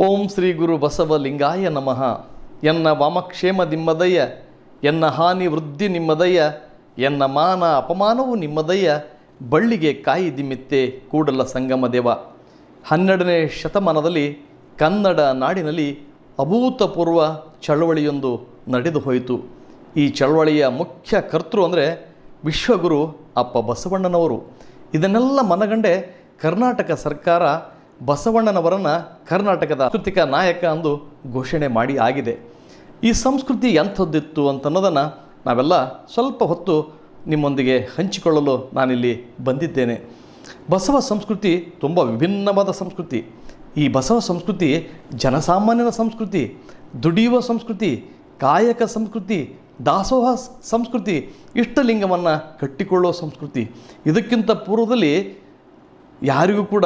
ಓಂ ಶ್ರೀ ಗುರು ಬಸವಲಿಂಗಾಯ ನಮಃ. ಎನ್ನ ವಾಮಕ್ಷೇಮ ನಿಮ್ಮದಯ್ಯ, ಎನ್ನ ಹಾನಿ ವೃದ್ಧಿ ನಿಮ್ಮದಯ್ಯ, ಎನ್ನ ಮಾನ ಅಪಮಾನವು ನಿಮ್ಮದಯ್ಯ, ಬಳ್ಳಿಗೆ ಕಾಯಿ ದಿಮ್ಮಿತ್ತೆ ಕೂಡಲ ಸಂಗಮ ದೇವ. ಹನ್ನೆರಡನೇ ಶತಮಾನದಲ್ಲಿ ಕನ್ನಡ ನಾಡಿನಲ್ಲಿ ಅಭೂತಪೂರ್ವ ಚಳವಳಿಯೊಂದು ನಡೆದು ಹೋಯಿತು. ಈ ಚಳವಳಿಯ ಮುಖ್ಯ ಕರ್ತೃ ಅಂದರೆ ವಿಶ್ವಗುರು ಅಪ್ಪ ಬಸವಣ್ಣನವರು. ಇದನ್ನೆಲ್ಲ ಮನಗಂಡೆ ಕರ್ನಾಟಕ ಸರ್ಕಾರ ಬಸವಣ್ಣನವರನ್ನು ಕರ್ನಾಟಕದ ಸಾಂಸ್ಕೃತಿಕ ನಾಯಕ ಎಂದು ಘೋಷಣೆ ಮಾಡಿ ಆಗಿದೆ. ಈ ಸಂಸ್ಕೃತಿ ಎಂಥದ್ದಿತ್ತು ಅಂತನ್ನೋದನ್ನು ನಾವೆಲ್ಲ ಸ್ವಲ್ಪ ಹೊತ್ತು ನಿಮ್ಮೊಂದಿಗೆ ಹಂಚಿಕೊಳ್ಳಲು ನಾನಿಲ್ಲಿ ಬಂದಿದ್ದೇನೆ. ಬಸವ ಸಂಸ್ಕೃತಿ ತುಂಬ ವಿಭಿನ್ನವಾದ ಸಂಸ್ಕೃತಿ. ಈ ಬಸವ ಸಂಸ್ಕೃತಿ ಜನಸಾಮಾನ್ಯನ ಸಂಸ್ಕೃತಿ, ದುಡಿಯುವ ಸಂಸ್ಕೃತಿ, ಕಾಯಕ ಸಂಸ್ಕೃತಿ, ದಾಸೋಹ ಸಂಸ್ಕೃತಿ, ಇಷ್ಟಲಿಂಗವನ್ನು ಕಟ್ಟಿಕೊಳ್ಳುವ ಸಂಸ್ಕೃತಿ. ಇದಕ್ಕಿಂತ ಪೂರ್ವದಲ್ಲಿ ಯಾರಿಗೂ ಕೂಡ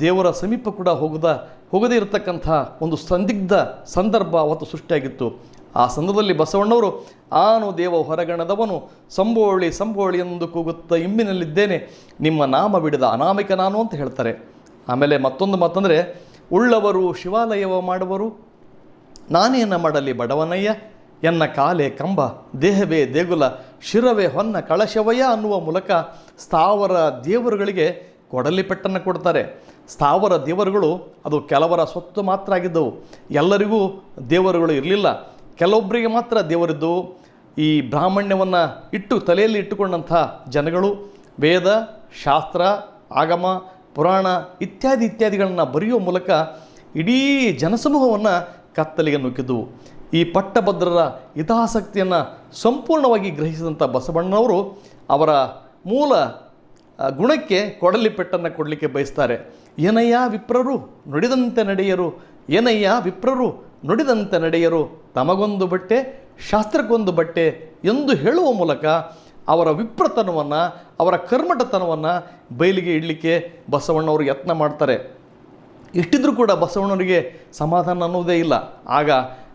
ದೇವರ ಸಮೀಪ ಕೂಡ ಹೋಗದ, ಹೋಗದೇ ಇರತಕ್ಕಂಥ ಒಂದು ಸಂದಿಗ್ಧ ಸಂದರ್ಭ ಅವತ್ತು ಸೃಷ್ಟಿಯಾಗಿತ್ತು. ಆ ಸಂದರ್ಭದಲ್ಲಿ ಬಸವಣ್ಣವರು, ಆನು ದೇವ ಹೊರಗಣದವನು, ಸಂಬೋಳಿ ಸಂಬೋಳಿ ಎಂದು ಕೂಗುತ್ತಾ ಇಂಬಿನಲ್ಲಿದ್ದೇನೆ, ನಿಮ್ಮ ನಾಮ ಬಿಡಿದ ಅನಾಮಿಕ ನಾನು ಅಂತ ಹೇಳ್ತಾರೆ. ಆಮೇಲೆ ಮತ್ತೊಂದು ಮಾತಂದರೆ, ಉಳ್ಳವರು ಶಿವಾಲಯವ ಮಾಡುವರು, ನಾನೇನ ಮಾಡಲಿ ಬಡವನಯ್ಯ, ಎನ್ನ ಕಾಲೆ ಕಂಬ, ದೇಹವೇ ದೇಗುಲ, ಶಿರವೇ ಹೊನ್ನ ಕಳಶವಯ್ಯ ಅನ್ನುವ ಮೂಲಕ ಸ್ಥಾವರ ದೇವರುಗಳಿಗೆ ಕೊಡಲಿ ಪೆಟ್ಟನ್ನು ಕೊಡ್ತಾರೆ. ಸ್ಥಾವರ ದೇವರುಗಳು, ಅದು ಕೆಲವರ ಸ್ವತ್ತು ಮಾತ್ರ ಆಗಿದ್ದವು. ಎಲ್ಲರಿಗೂ ದೇವರುಗಳು ಇರಲಿಲ್ಲ. ಕೆಲವೊಬ್ಬರಿಗೆ ಮಾತ್ರ ದೇವರಿದ್ದು. ಈ ಬ್ರಾಹ್ಮಣ್ಯವನ್ನು ಇಟ್ಟು ತಲೆಯಲ್ಲಿ ಇಟ್ಟುಕೊಂಡಂಥ ಜನಗಳು, ವೇದ, ಶಾಸ್ತ್ರ, ಆಗಮ, ಪುರಾಣ ಇತ್ಯಾದಿ ಇತ್ಯಾದಿಗಳನ್ನು ಬರೆಯುವ ಮೂಲಕ ಇಡೀ ಜನಸಮೂಹವನ್ನು ಕತ್ತಲಿಗೆ ನುಗ್ಗಿದ್ದವು. ಈ ಪಟ್ಟಭದ್ರರ ಹಿತಾಸಕ್ತಿಯನ್ನು ಸಂಪೂರ್ಣವಾಗಿ ಗ್ರಹಿಸಿದಂಥ ಬಸವಣ್ಣನವರು ಅವರ ಮೂಲ ಗುಣಕ್ಕೆ ಕೊಡಲಿ ಪೆಟ್ಟನ್ನು ಕೊಡಲಿಕ್ಕೆ ಬಯಸ್ತಾರೆ. ಏನಯ್ಯ ವಿಪ್ರರು? ನುಡಿದಂತೆ ನಡೆಯರು. ಏನಯ್ಯ ವಿಪ್ರರು? ನುಡಿದಂತೆ ನಡೆಯರು. ತಮಗೊಂದು ಬಟ್ಟೆ, ಶಾಸ್ತ್ರಕ್ಕೊಂದು ಬಟ್ಟೆ ಎಂದು ಹೇಳುವ ಮೂಲಕ ಅವರ ವಿಪ್ರತನವನ್ನು, ಅವರ ಕರ್ಮಟತನವನ್ನು ಬಯಲಿಗೆ ಇಡಲಿಕ್ಕೆ ಬಸವಣ್ಣವರು ಯತ್ನ ಮಾಡ್ತಾರೆ. ಇಷ್ಟಿದ್ರೂ ಕೂಡ ಬಸವಣ್ಣವರಿಗೆ ಸಮಾಧಾನ ಅನ್ನೋದೇ ಇಲ್ಲ. ಆಗ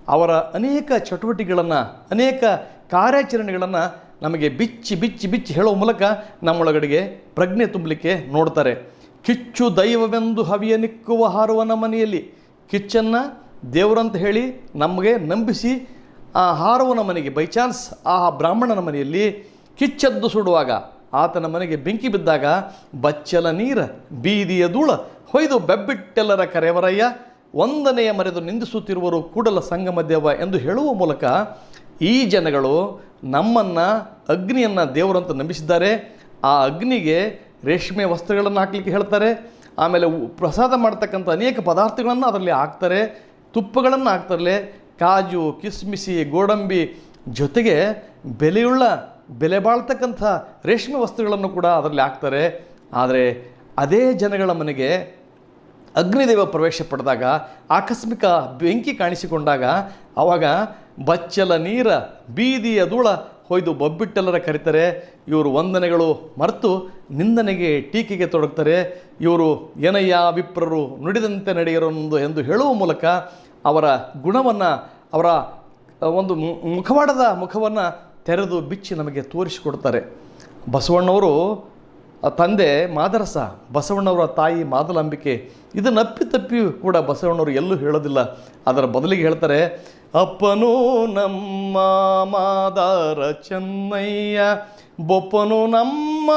ಅವರ ಅನೇಕ ಚಟುವಟಿಕೆಗಳನ್ನು, ಅನೇಕ ಕಾರ್ಯಾಚರಣೆಗಳನ್ನು ನಮಗೆ ಬಿಚ್ಚಿ ಬಿಚ್ಚಿ ಬಿಚ್ಚಿ ಹೇಳುವ ಮೂಲಕ ನಮ್ಮೊಳಗಡೆಗೆ ಪ್ರಜ್ಞೆ ತುಂಬಲಿಕ್ಕೆ ನೋಡ್ತಾರೆ. ಕಿಚ್ಚು ದೈವವೆಂದು ಹವಿಯ ನಿಕ್ಕುವ ಹಾರುವನ ಮನೆಯಲ್ಲಿ. ಕಿಚ್ಚನ್ನು ದೇವರಂತ ಹೇಳಿ ನಮಗೆ ನಂಬಿಸಿ ಆ ಹಾರುವನ ಮನೆಗೆ ಬೈ ಚಾನ್ಸ್ ಆ ಬ್ರಾಹ್ಮಣನ ಮನೆಯಲ್ಲಿ ಕಿಚ್ಚದ್ದು ಸುಡುವಾಗ ಆತನ ಮನೆಗೆ ಬೆಂಕಿ ಬಿದ್ದಾಗ ಬಚ್ಚಲ ನೀರ, ಬೀದಿಯ ಧೂಳ, ಹೊಯ್ದು ಬೆಬ್ಬಿಟ್ಟೆಲ್ಲರ ಕರೆವರಯ್ಯ, ಒಂದನೆಯ ಮರೆದು ನಿಂದಿಸುತ್ತಿರುವರು ಕೂಡಲ ಸಂಗಮ ದೇವ ಎಂದು ಹೇಳುವ ಮೂಲಕ ಈ ಜನಗಳು ನಮ್ಮನ್ನು ಅಗ್ನಿಯನ್ನು ದೇವರಂತ ನಂಬಿಸಿದ್ದಾರೆ. ಆ ಅಗ್ನಿಗೆ ರೇಷ್ಮೆ ವಸ್ತ್ರಗಳನ್ನು ಹಾಕಲಿಕ್ಕೆ ಹೇಳ್ತಾರೆ. ಆಮೇಲೆ ಪ್ರಸಾದ ಮಾಡ್ತಕ್ಕಂಥ ಅನೇಕ ಪದಾರ್ಥಗಳನ್ನು ಅದರಲ್ಲಿ ಹಾಕ್ತಾರೆ. ತುಪ್ಪಗಳನ್ನು ಹಾಕ್ತಾರಲ್ಲೇ. ಕಾಜು, ಕಿಸ್ಮಿಸಿ, ಗೋಡಂಬಿ ಜೊತೆಗೆ ಬೆಲೆಯುಳ್ಳ, ಬೆಲೆ ಬಾಳ್ತಕ್ಕಂಥ ರೇಷ್ಮೆ ವಸ್ತುಗಳನ್ನು ಕೂಡ ಅದರಲ್ಲಿ ಹಾಕ್ತಾರೆ. ಆದರೆ ಅದೇ ಜನಗಳ ಮನೆಗೆ ಅಗ್ನಿದೇವ ಪ್ರವೇಶ ಪಡೆದಾಗ, ಆಕಸ್ಮಿಕ ಬೆಂಕಿ ಕಾಣಿಸಿಕೊಂಡಾಗ ಆವಾಗ ಬಚ್ಚಲ ನೀರ, ಬೀದಿಯ ಧೂಳ ಹೊಯ್ದು ಬೊಬ್ಬಿಟ್ಟೆಲ್ಲರ ಕರೀತಾರೆ. ಇವರು ವಂದನೆಗಳು ಮರೆತು ನಿಂದನೆಗೆ ಟೀಕೆಗೆ ತೊಡಗ್ತಾರೆ. ಇವರು ಏನಯ್ಯ ವಿಪ್ರರು ನುಡಿದಂತೆ ನಡೆಯರೊಂದು ಎಂದು ಹೇಳುವ ಮೂಲಕ ಅವರ ಗುಣವನ್ನು, ಅವರ ಒಂದು ಮುಖವಾಡದ ಮುಖವನ್ನು ತೆರೆದು ಬಿಚ್ಚಿ ನಮಗೆ ತೋರಿಸಿಕೊಡ್ತಾರೆ. ಬಸವಣ್ಣವರು ತಂದೆ ಮಾದರಸ, ಬಸವಣ್ಣವರ ತಾಯಿ ಮಾದಲಾಂಬಿಕೆ, ಇದನ್ನು ಅಪ್ಪಿತಪ್ಪಿ ಕೂಡ ಬಸವಣ್ಣವರು ಎಲ್ಲೂ ಹೇಳೋದಿಲ್ಲ. ಅದರ ಬದಲಿಗೆ ಹೇಳ್ತಾರೆ ಅಪ್ಪನೂ ನಮ್ಮ ಮಾದಾರ ಚೆನ್ನಯ್ಯ ಬೊಪ್ಪನು ನಮ್ಮ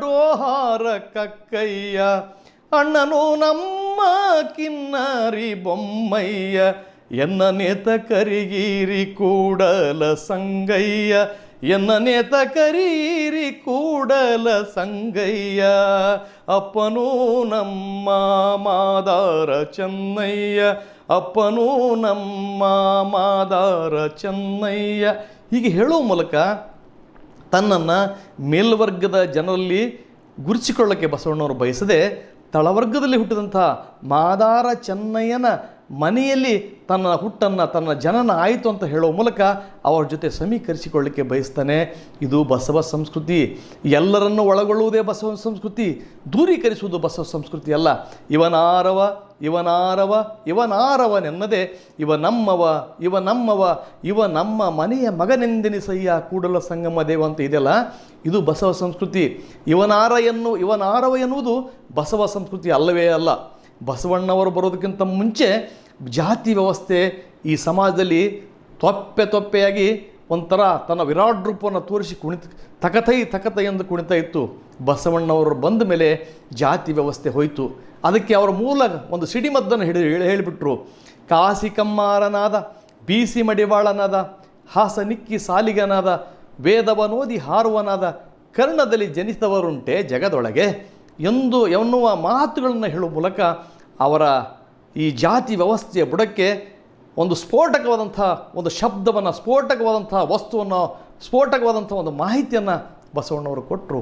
ಡೋಹಾರ ಕಕ್ಕಯ್ಯ ಅಣ್ಣನು ನಮ್ಮ ಕಿನ್ನರಿ ಬೊಮ್ಮಯ್ಯ ಎನ್ನ ನೇತ ಕರಿಗೀರಿ ಕೂಡಲ ಸಂಗಯ್ಯ ಎನ್ನ ನೇತ ಕರೀರಿ ಕೂಡಲ ಸಂಗಯ್ಯ ಅಪ್ಪನೂ ನಮ್ಮ ಮಾದಾರ ಚೆನ್ನಯ್ಯ ಅಪ್ಪನೂ ನಮ್ಮ ಮಾದಾರ ಚೆನ್ನಯ್ಯ. ಹೀಗೆ ಹೇಳುವ ಮೂಲಕ ತನ್ನನ್ನು ಮೇಲ್ವರ್ಗದ ಜನರಲ್ಲಿ ಗುರುಚಿಕೊಳ್ಳೋಕ್ಕೆ ಬಸವಣ್ಣವರು ಬಯಸದೆ ತಳವರ್ಗದಲ್ಲಿ ಹುಟ್ಟಿದಂಥ ಮಾದಾರ ಚೆನ್ನಯ್ಯನ ಮನೆಯಲ್ಲಿ ತನ್ನ ಹುಟ್ಟನ್ನು, ತನ್ನ ಜನನ ಆಯಿತು ಅಂತ ಹೇಳೋ ಮೂಲಕ ಅವರ ಜೊತೆ ಸಮೀಕರಿಸಿಕೊಳ್ಳಿಕ್ಕೆ ಬಯಸ್ತಾನೆ. ಇದು ಬಸವ ಸಂಸ್ಕೃತಿ. ಎಲ್ಲರನ್ನು ಒಳಗೊಳ್ಳುವುದೇ ಬಸವ ಸಂಸ್ಕೃತಿ. ದೂರೀಕರಿಸುವುದು ಬಸವ ಸಂಸ್ಕೃತಿ ಅಲ್ಲ. ಇವನಾರವ ಇವನಾರವ, ಇವನಾರವನೆನ್ನದೆ ಇವ ನಮ್ಮವ ಇವ ನಮ್ಮವ, ಇವ ನಮ್ಮ ಮನೆಯ ಮಗನೆಂದೆನಿಸಯ್ಯ ಕೂಡಲ ಸಂಗಮ ದೇವ ಅಂತ ಇದೆಯಲ್ಲ, ಇದು ಬಸವ ಸಂಸ್ಕೃತಿ. ಇವನಾರ ಎನ್ನು ಇವನಾರವ ಎನ್ನುವುದು ಬಸವ ಸಂಸ್ಕೃತಿ ಅಲ್ಲವೇ ಅಲ್ಲ. ಬಸವಣ್ಣವರು ಬರೋದಕ್ಕಿಂತ ಮುಂಚೆ ಜಾತಿ ವ್ಯವಸ್ಥೆ ಈ ಸಮಾಜದಲ್ಲಿ ತೊಪ್ಪೆ ತೊಪ್ಪೆಯಾಗಿ ಒಂಥರ ತನ್ನ ವಿರಾಟ್ ರೂಪವನ್ನು ತೋರಿಸಿ ಕುಣಿತ ತಕತೈ ತಕತೈ ಎಂದು ಕುಣಿತಾ ಇತ್ತು. ಬಸವಣ್ಣವರು ಬಂದ ಮೇಲೆ ಜಾತಿ ವ್ಯವಸ್ಥೆ ಹೋಯಿತು. ಅದಕ್ಕೆ ಅವರ ಮೂಲ ಒಂದು ಸಿಡಿಮದ್ದನ್ನು ಹೇಳಿ ಹೇಳಿಬಿಟ್ರು. ಕಾಸಿ ಕಮ್ಮಾರನಾದ ಬೀಸಿ ಮಡಿವಾಳನಾದ ಹಾಸನಿಕ್ಕಿ ಸಾಲಿಗನಾದ, ವೇದವನೋದಿ ಹಾರುವನಾದ ಕರ್ಣದಲ್ಲಿ ಜನಿಸಿದವರುಂಟೆ ಜಗದೊಳಗೆ ಎಂದು ಎನ್ನುವ ಮಾತುಗಳನ್ನು ಹೇಳುವ ಮೂಲಕ ಅವರ ಈ ಜಾತಿ ವ್ಯವಸ್ಥೆಯ ಬುಡಕ್ಕೆ ಒಂದು ಸ್ಫೋಟಕವಾದಂಥ ಒಂದು ಶಬ್ದವನ್ನು ಸ್ಫೋಟಕವಾದಂಥ ವಸ್ತುವನ್ನು, ಸ್ಫೋಟಕವಾದಂಥ ಒಂದು ಮಾಹಿತಿಯನ್ನು ಬಸವಣ್ಣವರು ಕೊಟ್ಟರು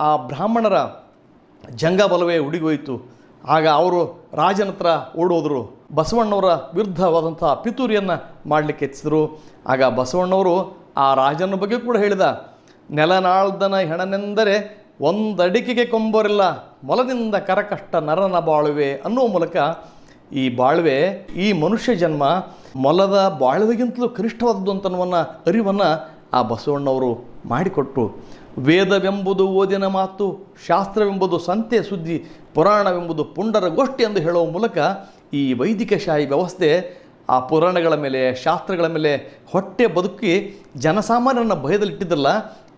ಆ ಬ್ರಾಹ್ಮಣರ ಜಂಗಬಲವೇ ಉಡಿಗೋಯಿತು ಆಗ ಅವರು ರಾಜನ ಹತ್ರ ಓಡೋದ್ರು. ಬಸವಣ್ಣವರ ವಿರುದ್ಧವಾದಂಥ ಪಿತೂರಿಯನ್ನು ಮಾಡಲಿಕ್ಕೆ ಹೆಚ್ಚಿದ್ರು ಆಗ ಬಸವಣ್ಣವರು ಆ ರಾಜನ ಬಗ್ಗೆ ಕೂಡ ಹೇಳಿದ. ನೆಲನಾಳ್ದನ ಹೆಣನೆಂದರೆ ಒಂದಡಿಕೆಗೆ ಕೊಂಬೋರಿಲ್ಲ, ಮೊಲದಿಂದ ಕರಕಷ್ಟ ನರನ ಬಾಳುವೆ ಅನ್ನುವ ಮೂಲಕ ಈ ಬಾಳ್ವೆ ಈ ಮನುಷ್ಯ ಜನ್ಮ ಮೊಲದ ಬಾಳ್ವೆಗಿಂತಲೂ ಕನಿಷ್ಠವಾದದ್ದು ಅಂತನ್ನುವನ್ನ ಅರಿವನ್ನು ಆ ಬಸವಣ್ಣವರು ಮಾಡಿಕೊಟ್ರು. ವೇದವೆಂಬುದು ಓದಿನ ಮಾತು, ಶಾಸ್ತ್ರವೆಂಬುದು ಸಂತೆ ಸುದ್ದಿ, ಪುರಾಣವೆಂಬುದು ಪುಂಡರ ಗೋಷ್ಠಿ ಎಂದು ಹೇಳುವ ಮೂಲಕ ಈ ವೈದಿಕ ಶಾಹಿ ವ್ಯವಸ್ಥೆ ಆ ಪುರಾಣಗಳ ಮೇಲೆ, ಶಾಸ್ತ್ರಗಳ ಮೇಲೆ ಹೊಟ್ಟೆ ಬದುಕಿ ಜನಸಾಮಾನ್ಯರನ್ನ ಭಯದಲ್ಲಿಟ್ಟಿದ್ದಲ್ಲ,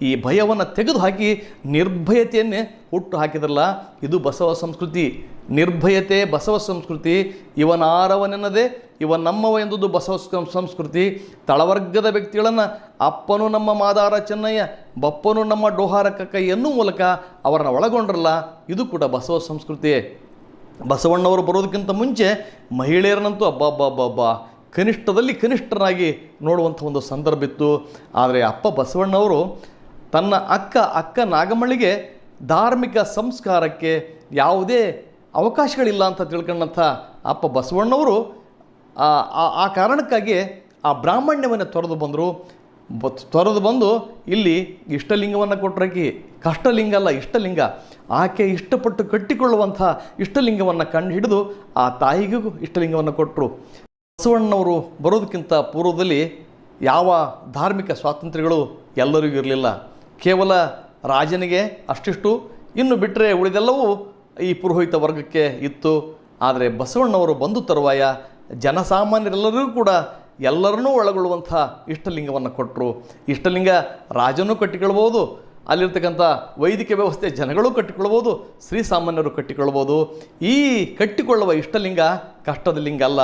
ಈ ಭಯವನ್ನು ತೆಗೆದುಹಾಕಿ ನಿರ್ಭಯತೆಯನ್ನೇ ಹುಟ್ಟು ಹಾಕಿದ್ರಲ್ಲ, ಇದು ಬಸವ ಸಂಸ್ಕೃತಿ. ನಿರ್ಭಯತೆ ಬಸವ ಸಂಸ್ಕೃತಿ ಇವನಾರವನೆನ್ನದೆ ಇವ ನಮ್ಮವ ಎಂದುದು ಬಸವ ಸಂಸ್ಕೃತಿ. ತಳವರ್ಗದ ವ್ಯಕ್ತಿಗಳನ್ನು ಅಪ್ಪನು ನಮ್ಮ ಮಾದಾರ ಚೆನ್ನಯ್ಯ, ಬಪ್ಪನು ನಮ್ಮ ಡೋಹಾರ ಕಕ್ಕ ಎನ್ನುವ ಮೂಲಕ ಅವರನ್ನು ಒಳಗೊಂಡ್ರಲ್ಲ, ಇದು ಕೂಡ ಬಸವ ಸಂಸ್ಕೃತಿಯೇ. ಬಸವಣ್ಣವರು ಬರೋದಕ್ಕಿಂತ ಮುಂಚೆ ಮಹಿಳೆಯರನ್ನಂತೂ ಅಬ್ಬಬ್ಬಬ್ಬಬ್ಬ, ಕನಿಷ್ಠದಲ್ಲಿ ಕನಿಷ್ಠರಾಗಿ ನೋಡುವಂಥ ಒಂದು ಸಂದರ್ಭ ಇತ್ತು. ಆದರೆ ಅಪ್ಪ ಬಸವಣ್ಣವರು ತನ್ನ ಅಕ್ಕ ಅಕ್ಕ ನಾಗಮಳ್ಳಿಗೆ ಧಾರ್ಮಿಕ ಸಂಸ್ಕಾರಕ್ಕೆ ಯಾವುದೇ ಅವಕಾಶಗಳಿಲ್ಲ ಅಂತ ತಿಳ್ಕೊಂಡಂಥ ಅಪ್ಪ ಬಸವಣ್ಣವರು, ಆ ಕಾರಣಕ್ಕಾಗಿ ಆ ಬ್ರಾಹ್ಮಣ್ಯವನ್ನು ತೊರೆದು ಬಂದರು. ತೊರೆದು ಬಂದು ಇಲ್ಲಿ ಇಷ್ಟಲಿಂಗವನ್ನು ಕೊಟ್ಟರಾಕಿ ಕಷ್ಟಲಿಂಗ ಅಲ್ಲ, ಇಷ್ಟಲಿಂಗ. ಆಕೆ ಇಷ್ಟಪಟ್ಟು ಕಟ್ಟಿಕೊಳ್ಳುವಂಥ ಇಷ್ಟಲಿಂಗವನ್ನು ಕಂಡು ಹಿಡಿದು ಆ ತಾಯಿಗೂ ಇಷ್ಟಲಿಂಗವನ್ನು ಕೊಟ್ಟರು ಬಸವಣ್ಣವರು ಬರೋದಕ್ಕಿಂತ ಪೂರ್ವದಲ್ಲಿ ಯಾವ ಧಾರ್ಮಿಕ ಸ್ವಾತಂತ್ರ್ಯಗಳು ಎಲ್ಲರಿಗೂ ಇರಲಿಲ್ಲ. ಕೇವಲ ರಾಜನಿಗೆ ಅಷ್ಟಿಷ್ಟು, ಇನ್ನು ಬಿಟ್ಟರೆ ಉಳಿದೆಲ್ಲವೂ ಈ ಪುರೋಹಿತ ವರ್ಗಕ್ಕೆ ಇತ್ತು. ಆದರೆ ಬಸವಣ್ಣವರು ಬಂದು ತರುವಾಯ ಜನಸಾಮಾನ್ಯರೆಲ್ಲರಿಗೂ ಕೂಡ ಎಲ್ಲರನ್ನೂ ಒಳಗೊಳ್ಳುವಂಥ ಇಷ್ಟಲಿಂಗವನ್ನು ಕೊಟ್ಟರು. ಇಷ್ಟಲಿಂಗ ರಾಜನೂ ಕಟ್ಟಿಕೊಳ್ಬೋದು ಅಲ್ಲಿರ್ತಕ್ಕಂಥ ವೈದಿಕ ವ್ಯವಸ್ಥೆ ಜನಗಳು ಕಟ್ಟಿಕೊಳ್ಬೋದು ಶ್ರೀಸಾಮಾನ್ಯರು ಕಟ್ಟಿಕೊಳ್ಬೋದು ಈ ಕಟ್ಟಿಕೊಳ್ಳುವ ಇಷ್ಟಲಿಂಗ ಕಷ್ಟದ ಲಿಂಗ ಅಲ್ಲ.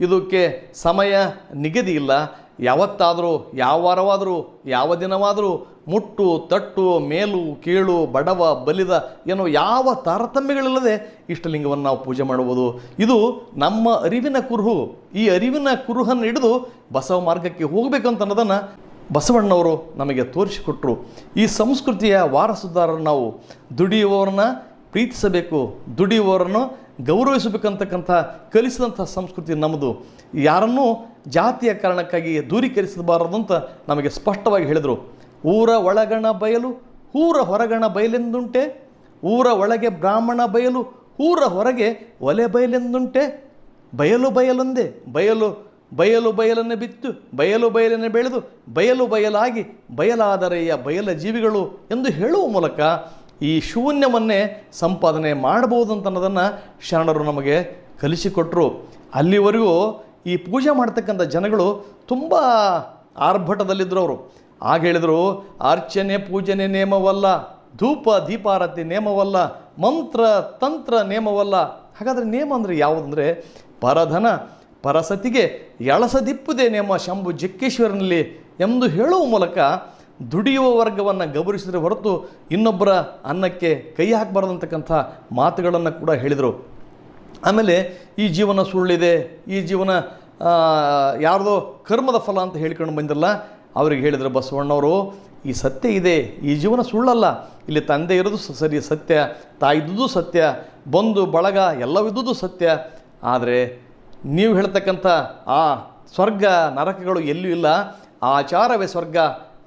ಇದಕ್ಕೆ ಸಮಯ ನಿಗದಿ ಇಲ್ಲ. ಯಾವತ್ತಾದರೂ, ಯಾವ ವಾರವಾದರೂ, ಯಾವ ದಿನವಾದರೂ, ಮುಟ್ಟು, ತಟ್ಟು, ಮೇಲು, ಕೀಳು, ಬಡವ, ಬಲಿದ ಏನೋ ಯಾವ ತಾರತಮ್ಯಗಳಿಲ್ಲದೆ ಇಷ್ಟಲಿಂಗವನ್ನು ನಾವು ಪೂಜೆ ಮಾಡುವುದು ಇದು ನಮ್ಮ ಅರಿವಿನ ಕುರುಹು. ಈ ಅರಿವಿನ ಕುರುಹನ್ನು ಹಿಡಿದು ಬಸವ ಮಾರ್ಗಕ್ಕೆ ಹೋಗಬೇಕು ಅಂತ ಅನ್ನೋದನ್ನು ಬಸವಣ್ಣವರು ನಮಗೆ ತೋರಿಸಿಕೊಟ್ರು. ಈ ಸಂಸ್ಕೃತಿಯ ವಾರಸುದಾರರು ನಾವು. ದುಡಿಯುವವರನ್ನ ಪ್ರೀತಿಸಬೇಕು. ದುಡಿಯುವವರನ್ನು ಗೌರವಿಸಬೇಕಂತಕ್ಕಂಥ ಕಲಿಸಿದಂಥ ಸಂಸ್ಕೃತಿ ನಮ್ಮದು. ಯಾರನ್ನೂ ಜಾತಿಯ ಕಾರಣಕ್ಕಾಗಿ ದೂರೀಕರಿಸಬಾರದು ಅಂತ ನಮಗೆ ಸ್ಪಷ್ಟವಾಗಿ ಹೇಳಿದರು. ಊರ ಒಳಗಣ ಬಯಲು, ಊರ ಹೊರಗಣ ಬಯಲೆಂದುಂಟೆ? ಊರ ಒಳಗೆ ಬ್ರಾಹ್ಮಣ ಬಯಲು, ಊರ ಹೊರಗೆ ಒಲೆ ಬಯಲೆಂದುಂಟೆ? ಬಯಲು ಬಯಲೊಂದೇ? ಬಯಲು ಬಯಲು ಬಯಲನ್ನು ಬಿತ್ತು, ಬಯಲು ಬಯಲನ್ನು ಬೆಳೆದು, ಬಯಲು ಬಯಲಾಗಿ ಬಯಲಾದರೆಯ ಬಯಲ ಜೀವಿಗಳು ಎಂದು ಹೇಳುವ ಮೂಲಕ ಈ ಶೂನ್ಯವನ್ನೇ ಸಂಪಾದನೆ ಮಾಡಬಹುದು ಅನ್ನೋದನ್ನು ಶರಣರು ನಮಗೆ ಕಲಿಸಿಕೊಟ್ಟರು ಅಲ್ಲಿವರೆಗೂ ಈ ಪೂಜೆ ಮಾಡ್ತಕ್ಕಂಥ ಜನಗಳು ತುಂಬ ಆರ್ಭಟದಲ್ಲಿದ್ದರು ಅವರು. ಆಗ ಹೇಳಿದರು, ಅರ್ಚನೆ, ಪೂಜನೆ ನೇಮವಲ್ಲ, ಧೂಪ ದೀಪಾರತಿ ನೇಮವಲ್ಲ, ಮಂತ್ರ, ತಂತ್ರ ನೇಮವಲ್ಲ. ಹಾಗಾದರೆ ನೇಮ ಅಂದರೆ ಯಾವುದಂದರೆ, ಪರಧನ, ಪರಸತಿಗೆ ಎಳಸದಿಪ್ಪುದೇ ನೇಮ ಶಂಭು ಜಕ್ಕೇಶ್ವರನಲ್ಲಿ ಎಂದು ಹೇಳುವ ಮೂಲಕ ದುಡಿಯುವ ವರ್ಗವನ್ನು ಗೌರವಿಸಿದರೆ ಹೊರತು ಇನ್ನೊಬ್ಬರ ಅನ್ನಕ್ಕೆ ಕೈ ಹಾಕಬಾರ್ದಂತಕ್ಕಂಥ ಮಾತುಗಳನ್ನು ಕೂಡ ಹೇಳಿದರು. ಆಮೇಲೆ ಈ ಜೀವನ ಸುಳ್ಳಿದೆ ಈ ಜೀವನ ಯಾರ್ದೋ ಕರ್ಮದ ಫಲ ಅಂತ ಹೇಳ್ಕೊಂಡು ಬಂದಿರಲ್ಲ, ಅವ್ರಿಗೆ ಹೇಳಿದರು ಬಸವಣ್ಣವರು, ಈ ಸತ್ಯ ಇದೆ, ಈ ಜೀವನ ಸುಳ್ಳಲ್ಲ, ಇಲ್ಲಿ ತಂದೆ ಇರೋದು ಸರಿ ಸತ್ಯ ತಾಯಿದ್ದುದು ಸತ್ಯ ಬಂಧು ಬಳಗ ಎಲ್ಲವಿದ್ದುದು ಸತ್ಯ, ಆದರೆ ನೀವು ಹೇಳ್ತಕ್ಕಂಥ ಆ ಸ್ವರ್ಗ ನರಕಗಳು ಎಲ್ಲೂ ಇಲ್ಲ, ಆಚಾರವೇ ಸ್ವರ್ಗ,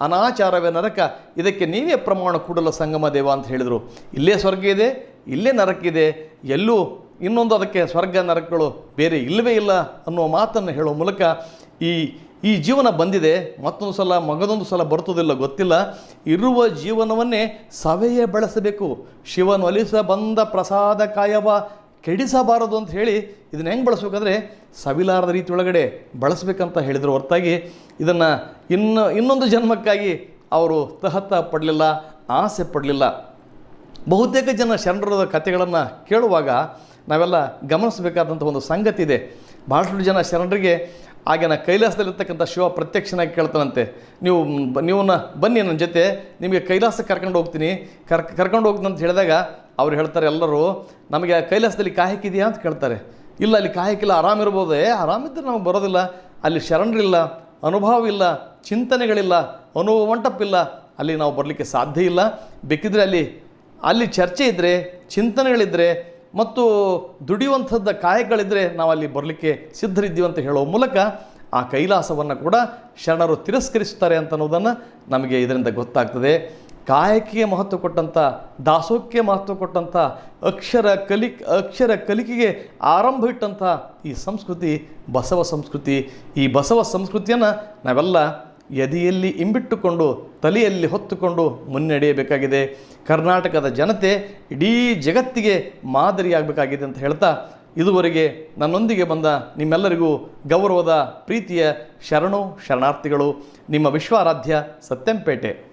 ಅನಾಚಾರವೇ ನರಕ, ಇದಕ್ಕೆ ನೀವೇ ಪ್ರಮಾಣ ಕೂಡಲ ಸಂಗಮ ದೇವ ಅಂತ ಹೇಳಿದರು. ಇಲ್ಲೇ ಸ್ವರ್ಗ ಇದೆ, ಇಲ್ಲೇ ನರಕ ಇದೆ, ಎಲ್ಲೂ ಇನ್ನೊಂದು ಅದಕ್ಕೆ ಸ್ವರ್ಗ ನರಕಗಳು ಬೇರೆ ಇಲ್ಲವೇ ಇಲ್ಲ ಅನ್ನುವ ಮಾತನ್ನು ಹೇಳುವ ಮೂಲಕ ಈ ಈ ಜೀವನ ಬಂದಿದೆ. ಮತ್ತೊಂದು ಸಲ ಮಗದೊಂದು ಸಲ ಬರ್ತದಿಲ್ಲ ಗೊತ್ತಿಲ್ಲ. ಇರುವ ಜೀವನವನ್ನೇ ಸವೆಯೇ ಬೆಳೆಸಬೇಕು. ಶಿವನೊಲಿಸ ಬಂದ ಪ್ರಸಾದ ಕಾಯವ ಕೆಡಿಸಬಾರದು ಅಂತ ಹೇಳಿ ಇದನ್ನು ಹೆಂಗೆ ಬಳಸ್ಬೇಕಂದ್ರೆ ಸವಿಲಾರದ ರೀತಿ ಒಳಗಡೆ ಬಳಸಬೇಕಂತ ಹೇಳಿದ್ರು. ಹೊರತಾಗಿ ಇದನ್ನು ಇನ್ನು, ಇನ್ನೊಂದು ಜನ್ಮಕ್ಕಾಗಿ ಅವರು ತಹತ ಪಡಲಿಲ್ಲ, ಆಸೆ ಪಡಲಿಲ್ಲ. ಬಹುತೇಕ ಜನ ಶರಣರ ಕಥೆಗಳನ್ನು ಕೇಳುವಾಗ ನಾವೆಲ್ಲ ಗಮನಿಸಬೇಕಾದಂಥ ಒಂದು ಸಂಗತಿ ಇದೆ. ಭಾಳಷ್ಟು ಜನ ಶರಣರಿಗೆ ಆಗಿನ ಕೈಲಾಸದಲ್ಲಿರ್ತಕ್ಕಂಥ ಶಿವ ಪ್ರತ್ಯಕ್ಷನಾಗಿ ಕೇಳ್ತಾನಂತೆ. ನೀವು ನೀವನ್ನ ಬನ್ನಿ ನನ್ನ ಜೊತೆ, ನಿಮಗೆ ಕೈಲಾಸಕ್ಕೆ ಕರ್ಕೊಂಡು ಹೋಗ್ತೀನಿ. ಕರ್, ಕರ್ಕೊಂಡು ಹೋಗ್ತೀನಿ ಅಂತ ಹೇಳಿದಾಗ ಅವ್ರು ಹೇಳ್ತಾರೆ, ಎಲ್ಲರೂ ನಮಗೆ ಕೈಲಾಸದಲ್ಲಿ ಕಾಯಕಿದೆಯಾ ಅಂತ ಕೇಳ್ತಾರೆ. ಇಲ್ಲ, ಅಲ್ಲಿ ಕಾಯಕ್ಕಿಲ್ಲ ಆರಾಮಿರ್ಬೋದೇ ಆರಾಮಿದ್ದರೆ ನಮಗೆ ಬರೋದಿಲ್ಲ. ಅಲ್ಲಿ ಶರಣರಿಲ್ಲ ಅನುಭವ ಇಲ್ಲ ಚಿಂತನೆಗಳಿಲ್ಲ, ಅನುಭವ ಮಂಟಪಿಲ್ಲ. ಅಲ್ಲಿ ನಾವು ಬರಲಿಕ್ಕೆ ಸಾಧ್ಯ ಇಲ್ಲ. ಬೇಕಿದ್ರೆ ಅಲ್ಲಿ ಅಲ್ಲಿ ಚರ್ಚೆ ಇದ್ದರೆ ಚಿಂತನೆಗಳಿದ್ದರೆ ಮತ್ತು ದುಡಿಯುವಂಥದ್ದು ಕಾಯಗಳಿದ್ದರೆ ನಾವು ಅಲ್ಲಿ ಬರಲಿಕ್ಕೆ ಸಿದ್ಧರಿದ್ದೀವಿ ಅಂತ ಹೇಳೋ ಮೂಲಕ ಆ ಕೈಲಾಸವನ್ನು ಕೂಡ ಶರಣರು ತಿರಸ್ಕರಿಸುತ್ತಾರೆ ಅಂತ ಅನ್ನೋದನ್ನು ನಮಗೆ ಇದರಿಂದ ಗೊತ್ತಾಗ್ತದೆ. ಕಾಯಕಿಗೆ ಮಹತ್ವ ಕೊಟ್ಟಂಥ ದಾಸೋಹಕ್ಕೆ ಮಹತ್ವ ಕೊಟ್ಟಂಥ ಅಕ್ಷರ ಕಲಿ ಅಕ್ಷರ ಕಲಿಕೆಗೆ ಆರಂಭ ಇಟ್ಟಂಥ ಈ ಸಂಸ್ಕೃತಿ ಬಸವ ಸಂಸ್ಕೃತಿ. ಈ ಬಸವ ಸಂಸ್ಕೃತಿಯನ್ನು ನಾವೆಲ್ಲ ಎದೆಯಲ್ಲಿ ಇಂಬಿಟ್ಟುಕೊಂಡು, ತಲೆಯಲ್ಲಿ ಹೊತ್ತುಕೊಂಡು ಮುನ್ನಡೆಯಬೇಕಾಗಿದೆ. ಕರ್ನಾಟಕದ ಜನತೆ ಇಡೀ ಜಗತ್ತಿಗೆ ಮಾದರಿಯಾಗಬೇಕಾಗಿದೆ ಅಂತ ಹೇಳ್ತಾ ಇದುವರೆಗೆ ನನ್ನೊಂದಿಗೆ ಬಂದ ನಿಮ್ಮೆಲ್ಲರಿಗೂ ಗೌರವದ, ಪ್ರೀತಿಯ ಶರಣು, ಶರಣಾರ್ಥಿಗಳು. ನಿಮ್ಮ ವಿಶ್ವಾರಾಧ್ಯ ಸತ್ಯಂಪೇಟೆ.